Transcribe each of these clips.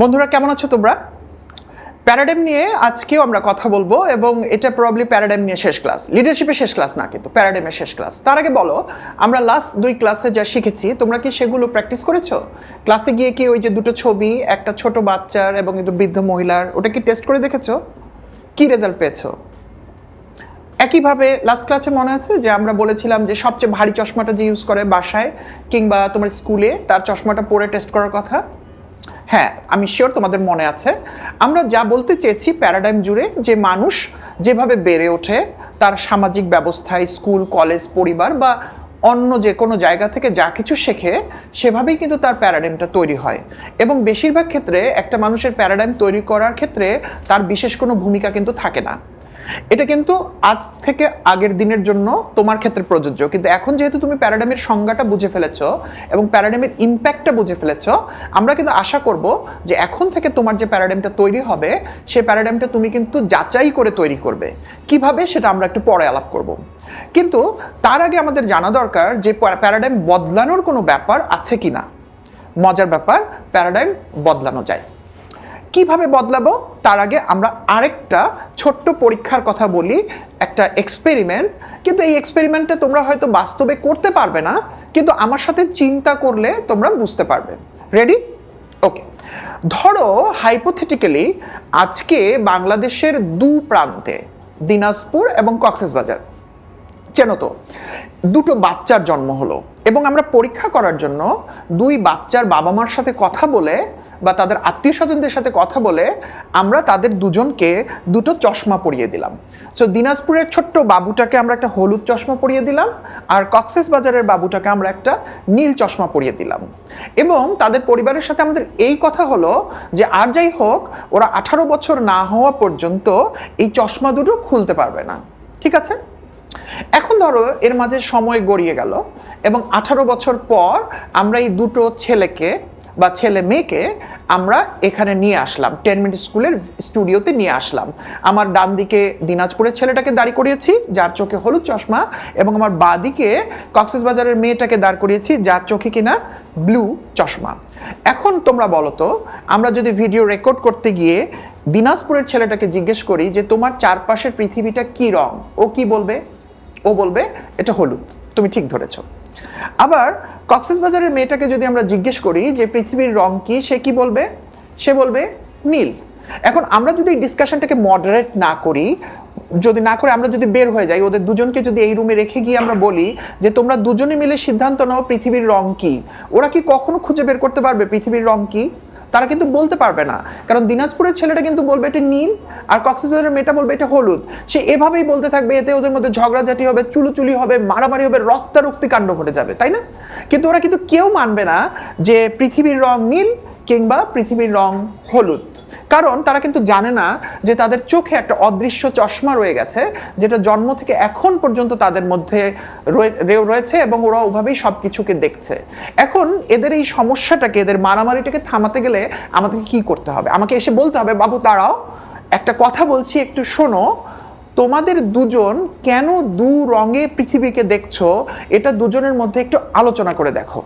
বন্ধুরা, কেমন আছো তোমরা? প্যারাডাইম নিয়ে আজকেও আমরা কথা বলব এবং এটা প্রবলি প্যারাডাইম নিয়ে শেষ ক্লাস লিডারশিপের শেষ ক্লাস না, কিন্তু প্যারাডাইমের শেষ ক্লাস তার আগে বলো, আমরা লাস্ট দুই ক্লাসে যা শিখেছি, তোমরা কি সেগুলো প্র্যাকটিস করেছ? ক্লাসে গিয়ে কি ওই যে দুটো ছবি, একটা ছোট বাচ্চার এবং একটু বৃদ্ধ মহিলার, ওটা কি টেস্ট করে দেখেছ? কি রেজাল্ট পেয়েছ? একইভাবে লাস্ট ক্লাসে মনে আছে যে আমরা বলেছিলাম যে সবচেয়ে ভারী চশমাটা যে ইউজ করে বাসায় কিংবা তোমার স্কুলে তার চশমাটা পরে টেস্ট করার কথা? হ্যাঁ আমি শিওর তোমাদের মনে আছে। আমরা যা বলতে চেয়েছি প্যারাডাইম জুড়ে, যে মানুষ যেভাবে বেড়ে ওঠে, তার সামাজিক ব্যবস্থায় স্কুল কলেজ পরিবার বা অন্য যে কোনো জায়গা থেকে যা কিছু শেখে, সেভাবেই কিন্তু তার প্যারাডাইমটা তৈরি হয়। এবং বেশিরভাগ ক্ষেত্রে একটা মানুষের প্যারাডাইম তৈরি করার ক্ষেত্রে তার বিশেষ কোনো ভূমিকা কিন্তু থাকে না। এটা কিন্তু আজ থেকে আগের দিনের জন্য তোমার ক্ষেত্রে প্রযোজ্য। কিন্তু এখন যেহেতু তুমি প্যারাডামের সংজ্ঞাটা বুঝে ফেলেছো এবং প্যারাডামের ইম্প্যাক্টটা বুঝে ফেলেছো, আমরা কিন্তু আশা করব যে এখন থেকে তোমার যে প্যারাডামটা তৈরি হবে, সেই প্যারাডামটা তুমি কিন্তু যাচাই করে তৈরি করবে। কীভাবে সেটা আমরা একটু পরে আলাপ করব। কিন্তু তার আগে আমাদের জানা দরকার যে প্যারাডাইম বদলানোর কোনো ব্যাপার আছে কি না মজার ব্যাপার প্যারাডাইম বদলানো যায়। কীভাবে বদলাবো? তার আগে আমরা আরেকটা ছোট্ট পরীক্ষার কথা বলি, একটা এক্সপেরিমেন্ট কিন্তু এই এক্সপেরিমেন্টটা তোমরা হয়তো বাস্তবে করতে পারবে না, কিন্তু আমার সাথে চিন্তা করলে তোমরা বুঝতে পারবে। রেডি ওকে ধরো হাইপোথেটিক্যালি আজকে বাংলাদেশের দু প্রান্তে, দিনাজপুর এবং কক্সবাজার। চেনো তো, দুটো বাচ্চার জন্ম হলো এবং আমরা পরীক্ষা করার জন্য দুই বাচ্চার বাবা মার সাথে কথা বলে বা তাদের আত্মীয় স্বজনদের সাথে কথা বলে আমরা তাদের দুজনকে দুটো চশমা পরিয়ে দিলাম। সো দিনাজপুরের ছোট্ট বাবুটাকে আমরা একটা হলুদ চশমা পরিয়ে দিলাম আর কক্সেস বাজারের বাবুটাকে আমরা একটা নীল চশমা পরিয়ে দিলাম। এবং তাদের পরিবারের সাথে আমাদের এই কথা হলো যে, আর যাই হোক, ওরা আঠারো বছর না হওয়া পর্যন্ত এই চশমা দুটো খুলতে পারবে না। ঠিক আছে? এখন ধরো এর মাঝে সময় গড়িয়ে গেল এবং আঠারো বছর পর আমরা এই দুটো ছেলেকে বা ছেলে মেয়েকে আমরা এখানে নিয়ে আসলাম। টেন মিনিট স্কুলের স্টুডিওতে নিয়ে আসলাম। আমার ডান দিকে দিনাজপুরের ছেলেটাকে দাঁড়ি করিয়েছি, যার চোখে হলুদ চশমা, এবং আমার বাঁ দিকে কক্সবাজারের মেয়েটাকে দাঁড় করিয়েছি, যার চোখে কিনা ব্লু চশমা। এখন তোমরা বলো তো, আমরা যদি ভিডিও রেকর্ড করতে গিয়ে দিনাজপুরের ছেলেটাকে জিজ্ঞেস করি যে, তোমার চারপাশের পৃথিবীটা কি রং? ও কি বলবে? ও বলবে, এটা হলুদ। তুমি ঠিক ধরেছ। আবার কক্সবাজারের মেয়েটাকে যদি আমরা জিজ্ঞেস করি যে পৃথিবীর রং কি, সে কি বলবে? সে বলবে নীল। এখন আমরা যদি ডিসকাশনটাকে মডারেট না করি, যদি না করে আমরা যদি বের হয়ে যাই, ওদের দুজনকে যদি এই রুমে রেখে গিয়ে আমরা বলি যে তোমরা দুজনে মিলে সিদ্ধান্ত নাও পৃথিবীর রং কি, ওরা কি কখনো খুঁজে বের করতে পারবে পৃথিবীর রং কি? তারা কিন্তু বলতে পারবে না। কারণ দিনাজপুরের ছেলেটা কিন্তু বলবে এটা নীল আর কক্সবাজারের মেয়েটা বলবে এটা হলুদ। সে এভাবেই বলতে থাকবে, এতে ওদের মধ্যে ঝগড়াঝাটি হবে, চুলুচুলি হবে, মারামারি হবে, রক্তারক্তি কাণ্ড ঘটে যাবে, তাই না? কিন্তু ওরা কিন্তু কেউ মানবে না যে পৃথিবীর রং নীল কিংবা পৃথিবীর রং হলুদ। কারণ তারা কিন্তু জানে না যে তাদের চোখে একটা অদৃশ্য চশমা রয়ে গেছে, যেটা জন্ম থেকে এখন পর্যন্ত তাদের মধ্যে রয়ে- রয়েছে এবং ওরা ওভাবেই সব কিছুকে দেখছে। এখন এদের এই সমস্যাটাকে, এদের মারামারিটাকে থামাতে গেলে আমাদেরকে কি করতে হবে? আমাকে এসে বলতে হবে, বাবু তারাও একটা কথা বলছি, একটু শোনো। তোমাদের দুজন কেন দু রঙে পৃথিবীকে দেখছ? এটা দুজনের মধ্যে একটু আলোচনা করে দেখো।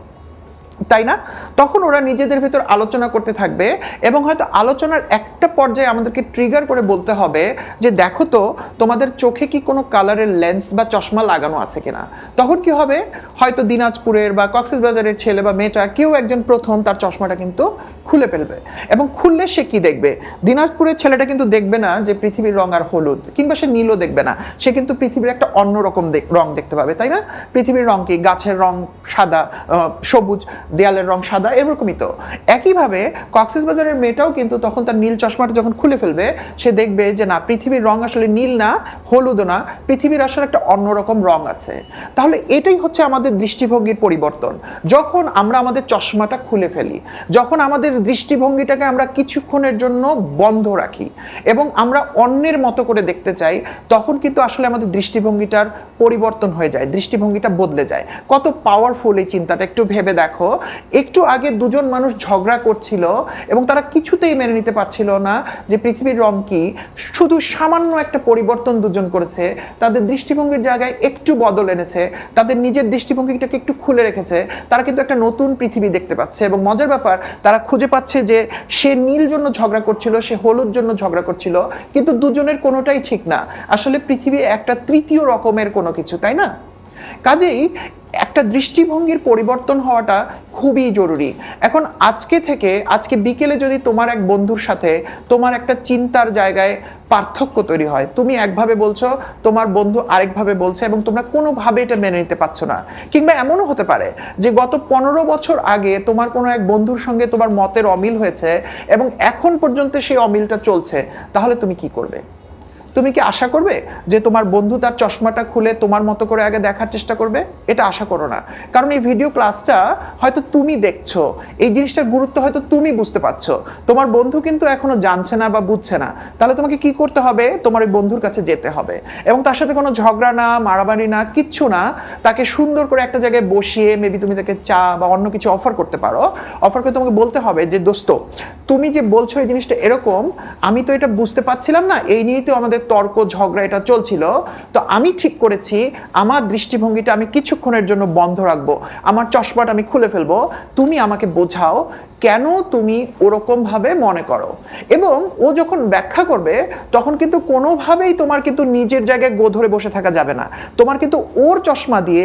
তাই না? তখন ওরা নিজেদের ভেতর আলোচনা করতে থাকবে এবং হয়তো আলোচনার একটা পর্যায়ে আমাদেরকে ট্রিগার করে বলতে হবে যে, দেখো তো, তোমাদের চোখে কি কোনো কালারের লেন্স বা চশমা লাগানো আছে কিনা? তখন কি হবে? হয়তো দিনাজপুরের বা কক্সবাজারের ছেলে বা মেয়েটা কেউ একজন প্রথম তার চশমাটা কিন্তু খুলে ফেলবে এবং খুললে সে কি দেখবে? দিনাজপুরের ছেলেটা কিন্তু দেখবে না যে, পৃথিবীর রং আর হলুদ কিংবা সে নীলও দেখবে না। সে কিন্তু পৃথিবীর একটা অন্যরকম রং দেখতে পাবে, তাই না? পৃথিবীর রং কি? গাছের রং সাদা সবুজ দেয়ালের রং সাদা, এরকমই তো। একইভাবে কক্সবাজারের মেয়েটাও কিন্তু তখন তার নীল চশমাটা যখন খুলে ফেলবে, সে দেখবে যে না, পৃথিবীর রং আসলে নীল না, হলুদও না, পৃথিবীর আসলে একটা অন্যরকম রং আছে। তাহলে এটাই হচ্ছে আমাদের দৃষ্টিভঙ্গির পরিবর্তন। যখন আমরা আমাদের চশমাটা খুলে ফেলি, যখন আমাদের দৃষ্টিভঙ্গিটাকে আমরা কিছুক্ষণের জন্য বন্ধ রাখি এবং আমরা অন্যের মতো করে দেখতে চাই, তখন কিন্তু আসলে আমাদের দৃষ্টিভঙ্গিটার পরিবর্তন হয়ে যায়, দৃষ্টিভঙ্গিটা বদলে যায়। কত পাওয়ারফুল এই চিন্তাটা, একটু ভেবে দেখো। একটু আগে দুজন মানুষ ঝগড়া করছিল এবং তারা কিছুতেই মেনে নিতে পারছিল না যে পৃথিবীর রং কি। শুধু সামান্য একটা পরিবর্তন দুজন করেছে। তাদের দৃষ্টিভঙ্গির জায়গায় একটু বদল এনেছে। তাদের নিজের দৃষ্টিভঙ্গিটাকে একটু খুলে রেখেছে। তারা কিন্তু একটা নতুন পৃথিবী দেখতে পাচ্ছে এবং মজার ব্যাপার, তারা খুঁজে পাচ্ছে যে সে নীল জন্য ঝগড়া করছিল, সে হলুদ জন্য ঝগড়া করছিল, কিন্তু দুজনের কোনোটাই ঠিক না। আসলে পৃথিবী একটা তৃতীয় রকমের কোনো কিছু, তাই না? কাজেই একটা দৃষ্টিভঙ্গির পরিবর্তন হওয়াটা খুবই জরুরি। এখন আজকে থেকে, আজকে বিকেলে যদি তোমার এক বন্ধুর সাথে তোমার একটা চিন্তার জায়গায় পার্থক্য তৈরি হয়, তুমি একভাবে বলছো, তোমার বন্ধু আরেকভাবে বলছে এবং তোমরা কোনোভাবে এটা মেনে নিতে পারছ না। কিংবা এমনও হতে পারে যে গত পনেরো বছর আগে তোমার কোনো এক বন্ধুর সঙ্গে তোমার মতের অমিল হয়েছে এবং এখন পর্যন্ত সেই অমিলটা চলছে, তাহলে তুমি কি করবে? তুমি কি আশা করবে যে তোমার বন্ধু তার চশমাটা খুলে তোমার মতো করে আগে দেখার চেষ্টা করবে? এটা আশা করো না। কারণ এই ভিডিও ক্লাসটা হয়তো তুমি দেখছ। এই জিনিসটার গুরুত্ব হয়তো তুমি বুঝতে পারছ। তোমার বন্ধু কিন্তু এখনও জানছে না বা বুঝছে না। তাহলে তোমাকে কি করতে হবে? তোমার ওই বন্ধুর কাছে যেতে হবে। এবং তার সাথে কোনো ঝগড়া না, মারামারি না, কিচ্ছু না। তাকে সুন্দর করে একটা জায়গায় বসিয়ে মেবি তুমি তাকে চা বা অন্য কিছু অফার করতে পারো। অফার করে তোমাকে বলতে হবে যে, দোস্ত, তুমি যে বলছো এই জিনিসটা এরকম, আমি তো এটা বুঝতে পারছিলাম না। এই নিয়েই তো আমাদের তর্ক, ঝগড়া এটা চলছিল, তো আমি ঠিক করেছি, আমার দৃষ্টিভঙ্গিটা আমি কিছুক্ষণের জন্য বন্ধ রাখব, আমার চশমাটা আমি খুলে ফেলব, তুমি আমাকে বোঝাও কেন তুমি ওরকমভাবে মনে করো। এবং ও যখন ব্যাখ্যা করবে, তখন কিন্তু কোনোভাবেই তোমার কিন্তু নিজের জায়গায় গো ধরে বসে থাকা যাবে না। তোমার কিন্তু ওর চশমা দিয়ে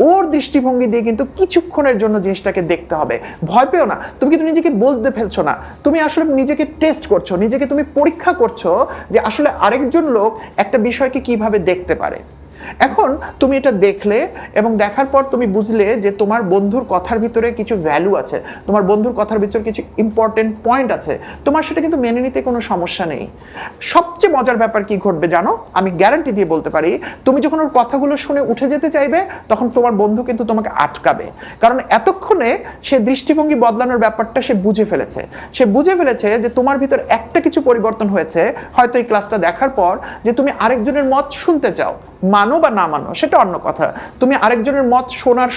ওর দৃষ্টিভঙ্গি দিয়ে কিন্তু কিছুক্ষণের জন্য জিনিসটাকে দেখতে হবে। ভয় পেও না। তুমি কিন্তু নিজেকে বলতে ফেলছো না। তুমি আসলে নিজেকে টেস্ট করছ। নিজেকে তুমি পরীক্ষা করছ যে আসলে আরেকজন লোক একটা বিষয়কে কীভাবে দেখতে পারে। এখন তুমি এটা দেখলে এবং দেখার পর তুমি বুঝলে যে তোমার বন্ধুর কথার ভিতরে কিছু ভ্যালু আছে। তোমার বন্ধুর কথার ভিতরে কিছু ইম্পর্টেন্ট পয়েন্ট আছে। তোমার সেটা কিন্তু মেনে নিতে কোনো সমস্যা নেই। সবচেয়ে মজার ব্যাপার কি ঘটবে জানো? আমি গ্যারান্টি দিয়ে বলতে পারি, তুমি যখন ওর কথাগুলো শুনে উঠে যেতে চাইবে, তখন তোমার বন্ধু কিন্তু তোমাকে আটকাবে। কারণ এতক্ষণে সে দৃষ্টিভঙ্গি বদলানোর ব্যাপারটা সে বুঝে ফেলেছে। সে বুঝে ফেলেছে যে তোমার ভিতর একটা কিছু পরিবর্তন হয়েছে। হয়তো এই ক্লাসটা দেখার পর যে তুমি আরেকজনের মত শুনতে চাও। মানো বা না মানো, সেটা অন্য কথা। তুমি আরেকজনের মত শোনার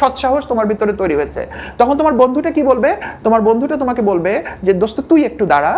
সৎসাহস তোমার ভিতরে তৈরি হয়েছে। তখন তোমার বন্ধুটা কি বলবে? তোমার বন্ধুটা তোমাকে বলবে যে, দোস্ত, তুই একটু দাঁড়া।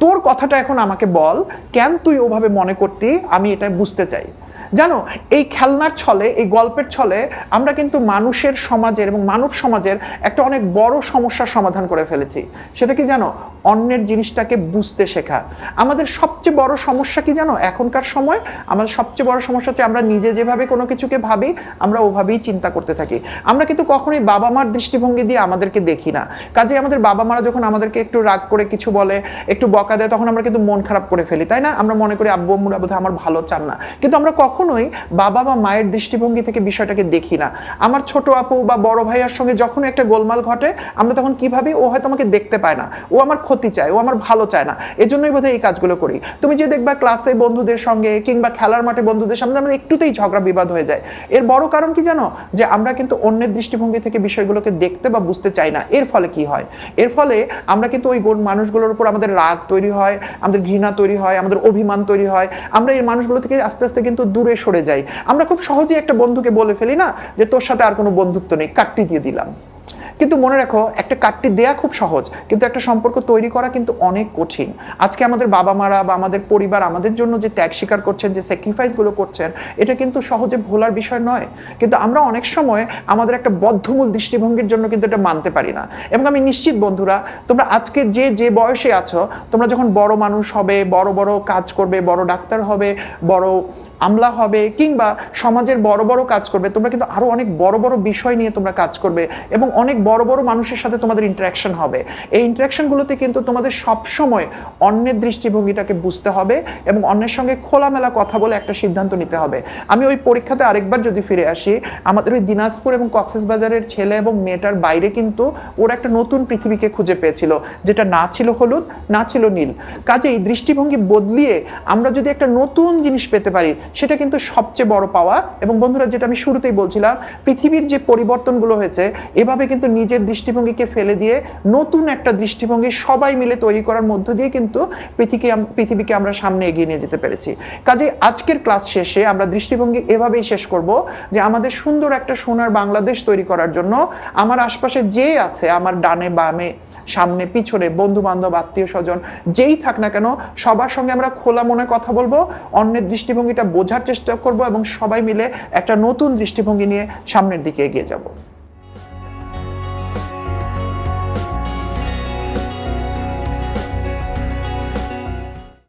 তোর কথাটা এখন আমাকে বল। কেন তুই ওভাবে মনে করতি? আমি এটা বুঝতে চাই। জানো, এই খেলনার ছলে, এই গল্পের ছলে আমরা কিন্তু মানুষের সমাজের এবং মানব সমাজের একটা অনেক বড় সমস্যার সমাধান করে ফেলেছি। সেটা কি জানো? অন্যের জিনিসটাকে বুঝতে শেখা। আমাদের সবচেয়ে বড় সমস্যা কি জানো? এখনকার সময় আমাদের সবচেয়ে বড় সমস্যা হচ্ছে আমরা নিজে যেভাবে কোনো কিছুকে ভাবি, আমরা ওভাবেই চিন্তা করতে থাকি। আমরা কিন্তু কখনোই বাবা মার দৃষ্টিভঙ্গি দিয়ে আমাদেরকে দেখি না। কাজে আমাদের বাবা মারা যখন আমাদেরকে একটু রাগ করে কিছু বলে, একটু বকা দেয়, তখন আমরা কিন্তু মন খারাপ করে ফেলি, তাই না? আমরা মনে করি, আব্বু বোধহয় আমার ভালো চান না। কিন্তু আমরা কখনোই বাবা বা মায়ের দৃষ্টিভঙ্গি থেকে বিষয়টাকে দেখি না। আমার ছোট আপু বা বড় ভাইয়ার সঙ্গে যখন একটা গোলমাল ঘটে, আমরা তখন কি ভাবি? ও হয়তো আমাকে দেখতে পায় না। ও আমার ক্ষতি চায়, ও আমার ভালো চায় না। এজন্যই বোধহয় এই কাজগুলো করি। তুমি যে দেখবা ক্লাসে বন্ধুদের সঙ্গে কিংবা খেলার মাঠে বন্ধুদের সামনে আমরা একটুতেই ঝগড়া বিবাদ হয়ে যায়। এর বড় কারণ কি জানো? যে আমরা কিন্তু অন্যের দৃষ্টিভঙ্গি থেকে বিষয়গুলোকে দেখতে বা বুঝতে চাই না। এর ফলে কি হয়? এর ফলে আমরা কিন্তু ওই গোল- মানুষগুলোর উপর আমাদের রাগ তৈরি হয়, আমাদের ঘৃণা তৈরি হয়, আমাদের অভিমান তৈরি হয়। আমরা এই মানুষগুলো থেকে আস্তে আস্তে কিন্তু দূরে সরে যাই। আমরা খুব সহজেই একটা বন্ধুকে বলে ফেলি না যে, তোর সাথে আর কোনো বন্ধুত্ব নেই। কাটটি দিয়ে দিলাম। কিন্তু মনে রাখো, একটা কাটটি দেয়া খুব সহজ, কিন্তু একটা সম্পর্ক তৈরি করা কিন্তু অনেক কঠিন। আজকে আমাদের বাবা মারা বা আমাদের পরিবার আমাদের জন্য যে ত্যাগ স্বীকার করছেন, যে স্যাক্রিফাইসগুলো করছেন, এটা কিন্তু সহজে ভোলার বিষয় নয়। কিন্তু আমরা অনেক সময় আমাদের একটা বদ্ধমূল দৃষ্টিভঙ্গির জন্য কিন্তু এটা মানতে পারি না। এবং আমি নিশ্চিত বন্ধুরা, তোমরা আজকে যে যে বয়সে আছো, তোমরা যখন বড় মানুষ হবে, বড় বড় কাজ করবে, বড় ডাক্তার হবে, বড় আমলা হবে, কিংবা সমাজের বড় বড় কাজ করবে, তোমরা কিন্তু আরও অনেক বড় বড় বিষয় নিয়ে তোমরা কাজ করবে এবং অনেক বড় বড় মানুষের সাথে তোমাদের ইন্টারাকশন হবে। এই ইন্টারাকশনগুলোতে কিন্তু তোমাদের সব সময় অন্যের দৃষ্টিভঙ্গিটাকে বুঝতে হবে এবং অন্যের সঙ্গে খোলামেলা কথা বলে একটা সিদ্ধান্ত নিতে হবে। আমি ওই পরীক্ষাতে আরেকবার যদি ফিরে আসি, আমাদের ওই দিনাজপুর এবং কক্সবাজারের ছেলে এবং মেয়েটার বাইরে কিন্তু ওরা একটা নতুন পৃথিবীকে খুঁজে পেয়েছিল, যেটা না ছিল হলুদ, না ছিল নীল। কাজে এই দৃষ্টিভঙ্গি বদলিয়ে আমরা যদি একটা নতুন জিনিস পেতে পারি, সেটা কিন্তু সবচেয়ে বড় পাওয়া। এবং বন্ধুরা, যেটা আমি শুরুতেই বলছিলাম, পৃথিবীর যে পরিবর্তনগুলো হয়েছে, এভাবে কিন্তু নিজের দৃষ্টিভঙ্গিকে ফেলে দিয়ে নতুন একটা দৃষ্টিভঙ্গি সবাই মিলে তৈরি করার মধ্য দিয়ে কিন্তু পৃথিবীকে পৃথিবীকে আমরা সামনে এগিয়ে নিয়ে যেতে পেরেছি। কাজে আজকের ক্লাস শেষে আমরা দৃষ্টিভঙ্গি এভাবেই শেষ করব যে আমাদের সুন্দর একটা সোনার বাংলাদেশ তৈরি করার জন্য আমার আশপাশে যে আছে, আমার ডানে বামে, সামনে পিছনে বন্ধু বান্ধব আত্মীয় স্বজন, যেই থাক না কেন, সবার সঙ্গে আমরা খোলা মনে কথা বলব, অন্যের দৃষ্টিভঙ্গিটা বোঝার চেষ্টা করব এবং সবাই মিলে একটা নতুন দৃষ্টিভঙ্গি নিয়ে সামনের দিকে এগিয়ে যাব।